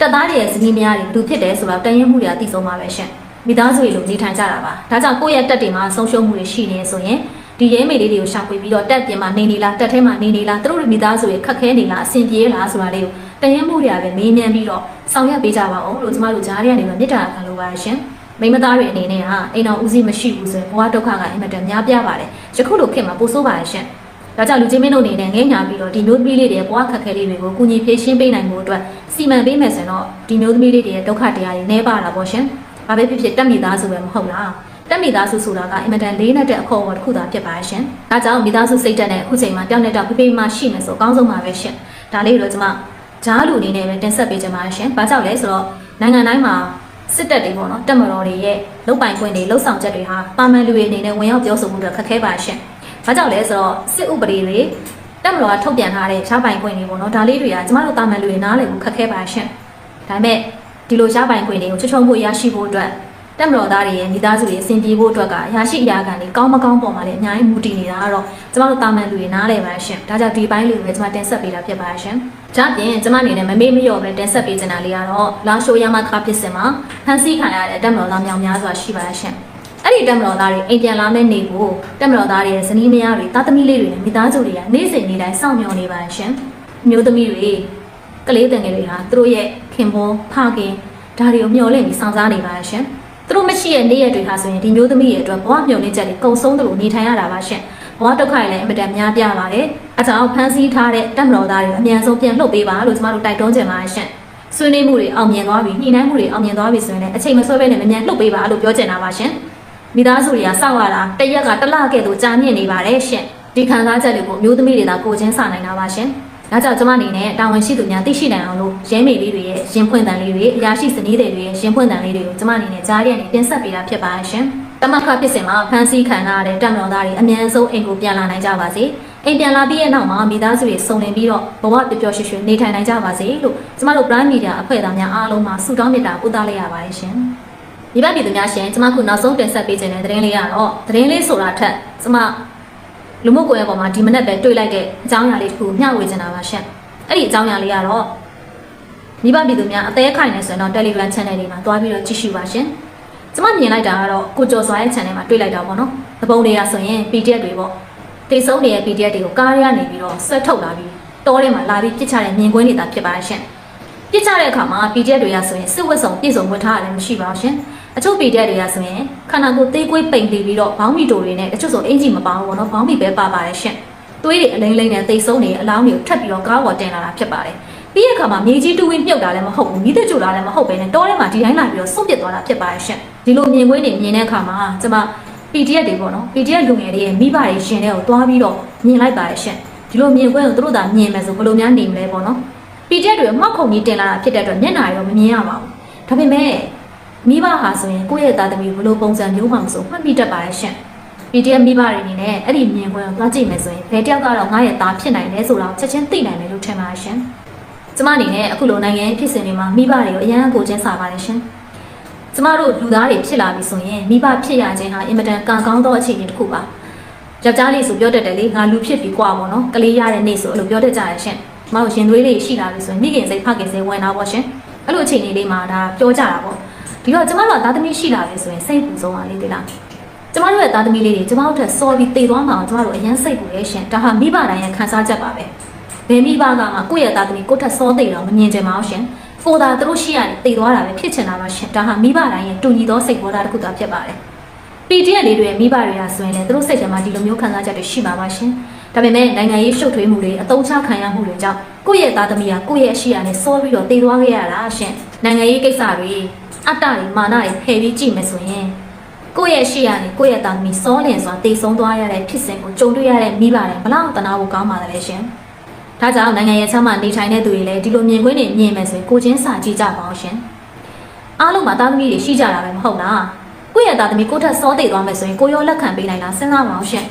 တက်သားတွေရဲ့ဇနီးမယားတွေဘယ်သူဖြစ်တယ်ဆိုတော့တန်ရင်မှုတွေကသိဆုံးပါပဲရှင်မိသားစုတွေလိုနေထိုင်ကြတာပါဒါကြောင့်ကိုယ့်ရဲ့တက်တွေမှာဆုံးရှုံးမှုတွေရှိနေဆိုရင် ဒီရဲမေလေးတွေကိုရှာဖွေပြီးတော့တက်ပြင်မှာနေနေလားတက်ထဲမှာနေနေလားသူတို့မိသားစုတွေခက်ခဲနေလားအဆင်ပြေလားဆိုတာလေးကိုတန်ရင်မှုတွေကပဲမေးမြန်းပြီးတော့ဆောင်ရွက်ပေးကြပါအောင်လို့ကျမတို့ကြားရနေမှာမေတ္တာခံလိုပါရှင်မိမသားတွေအနေနဲ့ဟာအိမ်တော်ဦးစီးမရှိဘူးဆိုရင်ဘဝဒုက္ခကအင်မတန်များပြားပါတယ်ယခုလိုခေတ်မှာပိုဆိုးပါရဲ့ရှင်ဒါကြောင့်လူချင်းမင်းတို့အနေနဲ့ငဲညာပြီးတော့ဒီမျိုးသမီးလေးတွေရဲ့ဘဝခက်ခဲလေးတွေကိုကုညီဖြေရှင်းပေးနိုင်မှုအတွက်စီမံပေးမယ်ဆိုရင်တော့ဒီမျိုးသမီးလေးတွေရဲ့ဒုက္ခတရားတွေနည်းပါတာပေါ့ရှင်။ဘာပဲဖြစ်ဖြစ်တက်မိသားစုပဲမဟုတ်လား။ တက်မိသားစုဆိုတာကအင်မတန်လေးနက်တဲ့အခေါ်အဝေါ်တစ်ခုသာဖြစ်ပါရဲ့ရှင်။ဒါကြောင့်မိသားစုစိတ်တက်တဲ့အခုချိန်မှာတောင်းနေတဲ့ဖိဖိမှရှိမယ်ဆိုအကောင်းဆုံးပါပဲရှင်။ဒါလေးကိုတော့ကျွန်မဂျားလူအနေနဲ့ပဲတင်ဆက်ပေးချင်ပါရှင်။ဘာကြောင့်လဲဆိုတော့နိုင်ငံတိုင်းမှာစစ်တပ်တွေပေါ့နော်တက်မတော်တွေရဲ့လုတ်ပိုင်ခွင့်တွေလှုပ်ဆောင်ချက်တွေဟာပါမန်လူတွေအနေနဲ့ဝင်ရောက်ပြောဆိုမှုတွေခက်ခဲပါရှင်။ဘာကြောင့်လဲဆိုတော့စစ်ဥပဒေတွေတက်မတော်ကထုတ်ပြန်ထားတဲ့ရှားပိုင်ခွင့်တွေပေါ့နော်ဒါလေးတွေကကျမတို့တာမန်လူတွေနားလည်ဖို့ခက်ခဲပါရှင်။ဒါပေမဲ့ဒီလိုရှားပိုင်ခွင့်တွေကိုချွတ်ချုံဖို့ရရှိဖို့အတွက် တက်မတော်သားတွေရဲ့မိသားစုတွေအဆင်ပြေဖို့အတွက်ကအရာရှိအရာခံတွေကောင်းမကောင်းပေါ်မှာလည်းအများကြီးမူတည်နေတာကတော့ကျမတို့တာမန်လူတွေနားလည်ပါရှင်။ဒါကြောင့်ဒီပိုင်းလေးကိုပဲကျမတင်ဆက်ပေးတာဖြစ်ပါရှင်။ဒါပြင်ကျမအနေနဲ့မမေ့မလျော့ပဲတင်ဆက်ပေးချင်တာလေးကတော့လာရှိုးရမခါဖြစ်စင်မှာဖန်ဆီးခံရတဲ့တက်မတော်သားများများစွာရှိပါရှင်။အဲ့ဒီတက်မတော်သားတွေအိမ်ပြန်လာမယ့်နေကိုတက်မတော်သားတွေရဲ့ဇနီးမယားတွေတာသမီလေးတွေနဲ့မိသားစုတွေကနေ့စဉ်နေ့တိုင်းစောင့်မျှော်နေပါရှင်။မျိုးသမီးတွေကလေးတန်ငယ်တွေဟာသူတို့ရဲ့ခင်ပွန်းဖခင်ဒါတွေကိုမျှော်လင့်ပြီးစောင့်စားနေပါရှင်။ သူတို့မရှိတဲ့နေ့ရက်တွေဟာဆိုရင်ဒီမျိုးသမီးရဲ့အတွက်ဘဝမျှော်လင့်ချက်တွေကုံဆုံးသလိုနေထိုင်ရတာပါရှင်။ဘဝဒုက္ခတွေလည်းအင်မတန်များပြားပါတယ်။အကြောင်းဖန်ဆီးထားတဲ့တက်မတော်သားတွေအမြန်ဆုံးပြန်လှုပ်ပေးပါလို့ကျမတို့တိုက်တွန်းချင်ပါတယ်ရှင်။ဆွေးနွေးမှုတွေအောင်မြင်သွားပြီညှိနှိုင်းမှုတွေအောင်မြင်သွားပြီဆိုရင်လည်းအချိန်မဆွဲဘဲနဲ့မမြန်လှုပ်ပေးပါလို့ပြောချင်တာပါရှင်။မိသားစုတွေကစောင့်ရတာတရက်ကတစ်လကဲ့သို့ကြာမြင့်နေပါတယ်ရှင်။ဒီခံစားချက်တွေကိုအမျိုးသမီးတွေသာကိုချင်းစနိုင်တာပါရှင်။ ဒါကြောင့်ကျမအနေနဲ့တာဝန်ရှိသူများသိရှိနိုင်အောင်လို့ရဲမေလေးတွေရဲ့ရင်ဖွင့်တန်လေးတွေအရာရှိစနည်းတွေရဲ့ရင်ဖွင့်တန်လေးတွေကိုကျမအနေနဲ့ကြားရတဲ့တင်ဆက်ပေးတာဖြစ်ပါရှင်။တမခဖြစ်စဉ်မှာဖန်ဆီးခံရတဲ့တပ်မတော်သားတွေအမြန်ဆုံးအိမ်ကိုပြန်လာနိုင်ကြပါစေ။အိမ်ပြန်လာပြီးတဲ့နောက်မှာမိသားစုတွေစုံလင်ပြီးတော့ဘဝပျော်ပျော်ရွှင်ရွှင်နေထိုင်နိုင်ကြပါစေလို့ကျမတို့ Prime Media အဖွဲ့သားများအားလုံးမှာဆုတောင်းမေတ္တာပို့သလိုက်ရပါတယ်ရှင်။ဒီဘက်ပြည်သူများရှင်ကျမခုနောက်ဆုံးတင်ဆက်ပေးခြင်းတဲ့သတင်းလေးကတော့သတင်းလေးဆိုတာထက်ကျမ လူမှုကွန်ရက်ပေါ်မှာဒီမနက်ပဲတွေ့လိုက်တဲ့အကြောင်းအရာလေးတစ်ခုမျှဝေချင်တာပါရှင်။အဲ့ဒီအကြောင်းအရာလေးကတော့မိဘပြည်သူများအသေးခိုင်နေဆိုရင်တော့ Telegram Channel တွေမှာတွားပြီးတော့ကြည့်ရှုပါရှင်။ကျမမြင်လိုက်တာကတော့ကိုကျော်စွာရဲ့ channel မှာတွေ့လိုက်တာပေါ့နော်။သဘုံတွေကဆိုရင် PDF တွေပေါ့။တိတ်ဆုံးနေတဲ့ PDF တွေကိုကားရကနေပြီးတော့ဆွဲထုတ်လာပြီးတောထဲမှာလာပြီးပြစ်ချတဲ့မြင်ကွင်းတွေသာဖြစ်ပါရှင်။ပြစ်ချတဲ့အခါမှာ PDF တွေကဆိုရင်စစ်ဝတ်ဆောင်ပြည့်စုံဝတ်ထားရတယ်မရှိပါဘူးရှင်။ အချို့ PDF တွေကဆိုရင်ခန္ဓာကိုယ်သေးကွေးပိန်ပြီးပြီးတော့ဘောင်းမီတိုတွေနဲ့တချို့ဆိုအင်ဂျီမပါဘူးပေါ့နော်။ဘောင်းမီပဲပါပါတယ်ရှင်။သွေးတွေအလိမ့်လိမ့်နဲ့တိတ်ဆုံးနေအလောင်းတွေကိုထပ်ပြီးတော့ကားပေါ်တင်လာတာဖြစ်ပါတယ်။ပြီးရခါမှာမြေကြီးတူဝင်းမြုပ်တာလည်းမဟုတ်ဘူးမိသက်ကြိုတာလည်းမဟုတ်ပဲနဲ့တောထဲမှာဒီတိုင်းလာပြီးတော့စွန့်ပစ်သွားတာဖြစ်ပါရဲ့ရှင်ဒီလိုမြင်ကွင်းတွေမြင်တဲ့အခါမှာကျွန်မ PDF တွေပေါ့နော် PDF လူငယ်တွေရဲ့မိဘတွေရှင်တဲ့ကိုတွားပြီးတော့မြင်လိုက်ပါရဲ့ရှင်ဒီလိုမြင်ကွင်းကိုသူတို့သာမြင်မယ်ဆိုဘယ်လိုများနေမလဲပေါ့နော် PDF တွေမှောက်ခုံကြီးတင်လာတာဖြစ်တဲ့အတွက်မျက်နှာရောမမြင်ရပါဘူးဒါပေမဲ့ မိဘဟာဆိုရင်ကိုယ့်ရဲ့သားသမီးဘယ်လိုပုံစံမျိုးမှမဆိုမှတ်မိတတ်ပါရဲ့ရှင် PDF မိဘတွေအနေနဲ့အဲ့ဒီမြင်ကွင်းကိုသွားကြည့်မယ်ဆိုရင်ဘယ်တယောက်ကတော့ငါရဲ့သားဖြစ်နိုင်လဲဆိုတာကိုချက်ချင်းသိနိုင်တယ်လို့ထင်ပါရဲ့ရှင်ကျမအနေနဲ့အခုလိုနိုင်ငံရေးဖြစ်စဉ်တွေမှာမိဘတွေကိုအရန်ကိုချင်းစာပါတယ်ရှင်။ကျမတို့လူသားတွေဖြစ်လာပြီဆိုရင်မိဘဖြစ်ရခြင်းဟာအင်မတန်ကံကောင်းသောအခြေအနေတစ်ခုပါ။ယောက်ျားလေးဆိုပြောတတ်တယ်လေငါလူဖြစ်ပြီကွာပေါ့နော်။ကလေးရတဲ့နေ့ဆိုအဲ့လိုပြောတတ်ကြရရှင်။ကျမတို့ရင်သွေးလေးရှိလာပြီဆိုရင်မိခင်စိတ်ဖခင်စိတ်ဝင်တာပေါ့ရှင်။အဲ့လိုအခြေအနေလေးမှာဒါပြောကြတာပေါ့။ ဒီတော့ကျမတို့ကသားသမီးရှိလာပြီဆိုရင်စိတ်ပူဆုံးပါလေဒီလား။ကျမတို့ရဲ့သားသမီးလေးတွေကျမတို့ထက်စောပြီးတည်သွားမှာအောင်ကျမတို့အရန်စိတ်ပူရဲ့ရှင်။ဒါဟာမိဘတိုင်းရဲ့ခံစားချက်ပါပဲ။ဘယ်မိဘကမှကိုယ့်ရဲ့သားသမီးကိုယ့်ထက်စောသိတော့မမြင်ကြပါဘူးရှင်။ကိုယ်သာသူတို့ရှိရတယ်တည်သွားတာပဲဖြစ်ချင်တာပါရှင်။ဒါဟာမိဘတိုင်းရဲ့တူညီသောစိတ်ပေါ်တာတစ်ခုသာဖြစ်ပါတယ်။ PDF လေးတွေမိဘတွေကဆိုရင်လည်းသူတို့စိတ်ထဲမှာဒီလိုမျိုးခံစားချက်တွေရှိပါပါရှင်။ဒါဒါပေမဲ့နိုင်ငံရေးရှုပ်ထွေးမှုတွေအတုံးချခံရမှုတွေကြောင့်ကိုယ့်ရဲ့သားသမီးကကိုယ့်ရဲ့အရှိအနဲ့စောပြီးတော့တည်သွားခဲ့ရတာရှင်နိုင်ငံရေးကိစ္စတွေ အတ္တတွေမာနတွေဖယ်ပြီးကြည့်မယ်ဆိုရင်ကိုယ့်ရဲ့ရှိရနဲ့ကိုယ့်ရဲ့သားသမီးစောလင်စွာတည်ဆုံးသွားရတဲ့ဖြစ်စဉ်ကိုကြုံတွေ့ရတဲ့မိဘတွေဘလောက်တနာဖို့ကောင်းပါသလဲရှင်ဒါကြောင့်နိုင်ငံရေးချမ်းမှာနေထိုင်တဲ့သူတွေလည်းဒီလိုမြင်ကွင်းတွေမြင်မယ်ဆိုရင်ကိုချင်းစာကြည့်ကြပါအောင်ရှင်အားလုံးမှာသားသမီးတွေရှိကြတာပဲမဟုတ်လားကိုယ့်ရဲ့သားသမီးကိုယ့်ထက်စောတည်သွားမယ်ဆိုရင်ကိုရောလက်ခံပေးနိုင်လားစဉ်းစားပါအောင်ရှင်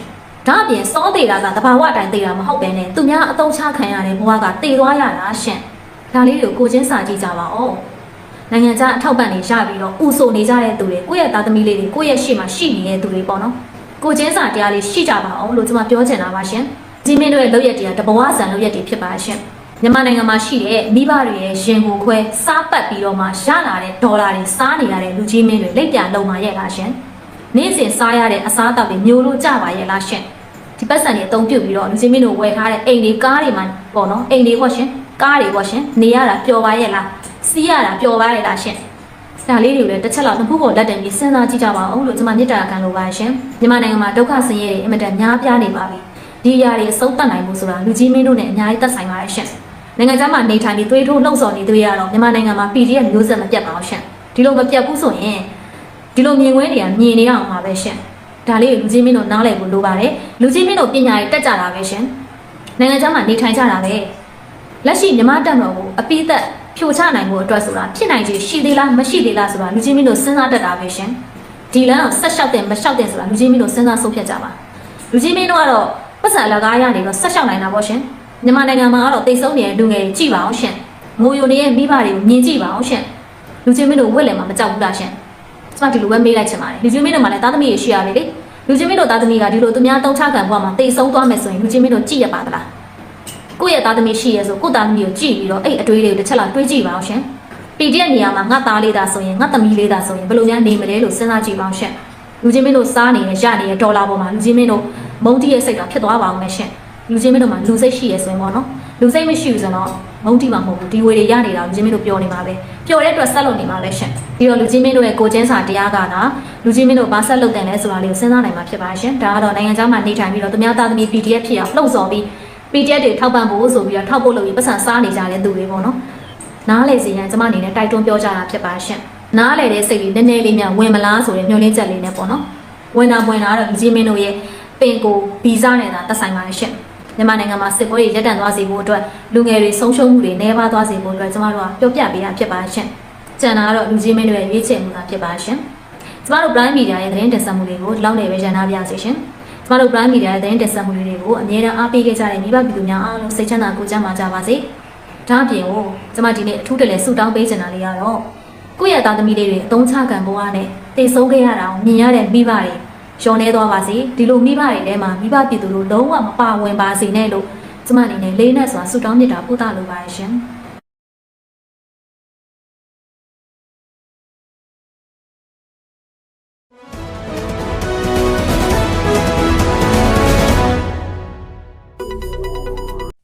ဒါအပြင်စောသေးတာကတဘာဝအတိုင်းသေးတာမဟုတ်ပဲနဲ့သူများအတုံးချခံရတဲ့ဘဝကတည်သွားရတာရှင်ဒါလေးတွေကိုကိုချင်းစာကြည့်ကြပါဦး နိုင်ငံခြားအထောက်ပံ့တွေရပြီးတော့ဥဆိုနေကြတဲ့သူတွေကိုယ့်ရဲ့သားသမီးလေးတွေကိုယ့်ရဲ့ရှေ့မှာရှိနေတဲ့သူတွေပေါ့နော်ကိုချင်းစာတရားလေးရှိကြပါအောင်လို့ကျွန်မပြောချင်တာပါရှင်ဒီမင်းတို့ရဲ့လုပ်ရက်တွေကတဘဝဆန်လုပ်ရက်တွေဖြစ်ပါရှင်မြန်မာနိုင်ငံမှာရှိတဲ့မိဘတွေရဲ့ရင်ကိုခွဲစားပတ်ပြီးတော့မှရလာတဲ့ဒေါ်လာတွေစားနေရတဲ့လူကြီးမင်းတွေလက်ပြန်လုံးပါရဲ့လားရှင်နေ့စဉ်စားရတဲ့အစားအသောက်တွေမျိုးလို့ကြပါရဲ့လားရှင်ဒီပတ်စံတွေအသုံးပြုပြီးတော့လူချင်းမင်းတို့ဝယ်ထားတဲ့အိမ်တွေကားတွေမှာပေါ့နော်အိမ်တွေပေါ့ရှင်ကားတွေပေါ့ရှင်နေရတာပျော်ပါရဲ့လား စီးရတာပျော်ပါရဲ့လားရှင်ဒါလေးတွေကိုလည်းတစ်ချက်လောက်နှစ်ခုပေါ်လက်တင်ပြီးစဉ်းစားကြည့်ကြပါအောင်လို့ကျွန်မမေတ္တာခံလိုပါရှင်မြန်မာနိုင်ငံမှာဒုက္ခဆင်းရဲတွေအင်မတန်များပြားနေပါပြီဒီအရာတွေအဆုံးသတ်နိုင်မှုဆိုတာလူကြီးမင်းတို့နဲ့အများကြီးသက်ဆိုင်ပါရဲ့ရှင်နိုင်ငံခြားမှာနေထိုင်ပြီးသွေးထိုးလှုပ်ဆော်နေသွေးရတော့မြန်မာနိုင်ငံမှာ PDF မျိုးဆက်မပြတ်ပါအောင်ရှင်ဒီလိုမပြတ်ဘူးဆိုရင်ဒီလိုမြင်ကွင်းတွေကမြင်နေရအောင်ပါပဲရှင်ဒါလေးကိုလူချင်းမင်းတို့နားလည်ဖို့လိုပါတယ်လူချင်းမင်းတို့ပညာရေးတက်ကြတာပဲရှင်နိုင်ငံခြားမှာနေထိုင်ကြတာပဲလက်ရှိမြမတက်တော်ကိုအပိသက် ဖြိုချနိုင်ဖို့အတွက်ဆိုတာဖြစ်နိုင်ခြေရှိသေးလားမရှိသေးလားဆိုတာလူချင်းမင်းတို့စဉ်းစားတတ်တာပဲရှင်ဒီလမ်းကိုဆက်လျှောက်တယ်မလျှောက်တယ်ဆိုတာလူချင်းမင်းတို့စဉ်းစားဆုံးဖြတ်ကြပါလူချင်းမင်းတို့ကတော့ပတ်စံလကားရနေတော့ဆက်လျှောက်နိုင်တာပေါ့ရှင်မြန်မာနိုင်ငံမှာကတော့တိတ်ဆုံးနေတဲ့လူငယ်တွေကြည့်ပါအောင်ရှင်ငိုယိုနေရဲ့မိဘတွေကိုမြင်ကြည့်ပါအောင်ရှင်လူချင်းမင်းတို့ဝက်လည်းမကြောက်ဘူးလားရှင်ကျမဒီလိုပဲမေးလိုက်ချင်ပါတယ်လူချင်းမင်းတို့မှလည်းသားသမီးတွေရှိရလေလေလူချင်းမင်းတို့သားသမီးကဒီလိုသူများတုံးချခံဘဝမှာတိတ်ဆုံးသွားမယ်ဆိုရင်လူချင်းမင်းတို့ကြည့်ရပါသလား ကိုယ့်ရဲ့သားသမီးရှိရဲဆိုကိုယ့်သားသမီးကိုကြည့်ပြီးတော့အဲ့အတွေးတွေကိုတစ်ချက်လောက်တွေးကြည့်ပါအောင်ရှင်ပီတီရဲ့နေရာမှာငါသားလေးသားဆိုရင်ငါသမီးလေးသားဆိုရင်ဘယ်လိုများနေမလဲလို့စဉ်းစားကြည့်ပါအောင်ရှင်လူချင်းမင်းတို့စားနေရရနေရဒေါ်လာပေါ်မှာလူချင်းမင်းတို့မုန်းတီးရဲ့စိတ်ကဖြစ်သွားပါအောင်မယ်ရှင်လူချင်းမင်းတို့မှာလူစိတ်ရှိရဲဆိုရင်ပေါ့နော်လူစိတ်မရှိဘူးဆိုတော့မုန်းတီးမှာမဟုတ်ဘူးဒီဝေတွေရနေတာလူချင်းမင်းတို့ပြောနေမှာပဲပြောတဲ့အတွက်ဆက်လုပ်နေမှာပဲရှင်ပြီးတော့လူချင်းမင်းတို့ရဲ့ကိုချင်းစာတရားကကလူချင်းမင်းတို့ဘာဆက်လုပ်တယ်လဲဆိုတာလေးကိုစဉ်းစားနိုင်မှာဖြစ်ပါရှင်ဒါကတော့နိုင်ငံခြားမှာနေထိုင်ပြီးတော့သူများသားသမီး PDF ဖြစ်အောင်လှုံ့ဆော်ပြီး PDF တွေထောက်ပံ့ဖို့ဆိုပြီးတော့ထောက်ဖို့လုပ်ပြီးပတ်စံစားနေကြတဲ့သူတွေပေါ့နော်နားလေစီရင်ကျမအနေနဲ့တိုက်တွန်းပြောကြတာဖြစ်ပါရှင်နားလေတဲ့စိတ်လေးနည်းနည်းလေးများဝင်မလားဆိုတဲ့မျှော်လင့်ချက်လေးနဲ့ပေါ့နော်ဝင်တာဝင်တာကတော့လူချင်းမင်းတို့ရဲ့ပင်ကိုဗီဇနဲ့သာသက်ဆိုင်ပါရှင်မြန်မာနိုင်ငံမှာစစ်ပွဲတွေရပ်တန့်သွားစေဖို့အတွက်လူငယ်တွေဆုံးရှုံးမှုတွေနှဲပါသွားစေဖို့အတွက်ကျမတို့ကပြောပြပေးတာဖြစ်ပါရှင်။ကျန်တာကတော့လူကြီးမင်းတွေရဲ့ရွေးချယ်မှုသာဖြစ်ပါရှင်။ကျမတို့ Prime Media ရဲ့သတင်းတင်ဆက်မှုတွေကိုဒီလောက်နေပဲရန်နာပြစေရှင်။ ကျမတို့ Prime Media ရဲ့သတင်းတင်ဆက်မှုတွေကိုအမြဲတမ်းအားပေးခဲ့ကြတဲ့မိဘပြည်သူများအားလုံးစိတ်ချမ်းသာကိုယ်ကျန်းမာကြပါစေ။ဒါအပြင်ကိုကျမဒီနေ့အထူးတလဲဆုတောင်းပေးချင်တာလေးကတော့ကိုယ့်ရဲ့သားသမီးလေးတွေအသုံးချခံဘဝနဲ့တည်ဆုံးခဲ့ရတာကိုမြင်ရတဲ့မိဘတွေရောနေသွားပါစေဒီလိုမိဘတွေထဲမှာမိဘပြည်သူတို့လုံးဝမပါဝင်ပါစေနဲ့လို့ကျမအနေနဲ့လေးနဲ့စွာဆုတောင်းမြတ်တာပို့သလိုပါရှင်။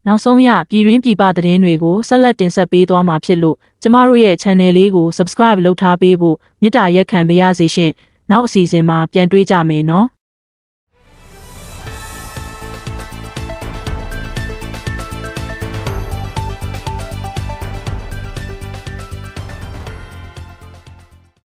နောက်ဆုံးရပြည်တွင်းပြည်ပသတင်းတွေကိုဆက်လက်တင်ဆက်ပေးသွားမှာဖြစ်လို့ကျမတို့ရဲ့ channel လေးကို subscribe လုပ်ထားပေးဖို့မေတ္တာရက်ခံပါရစေရှင်နောက်အစီအစဉ်မှာပြန်တွေ့ကြမယ်နော်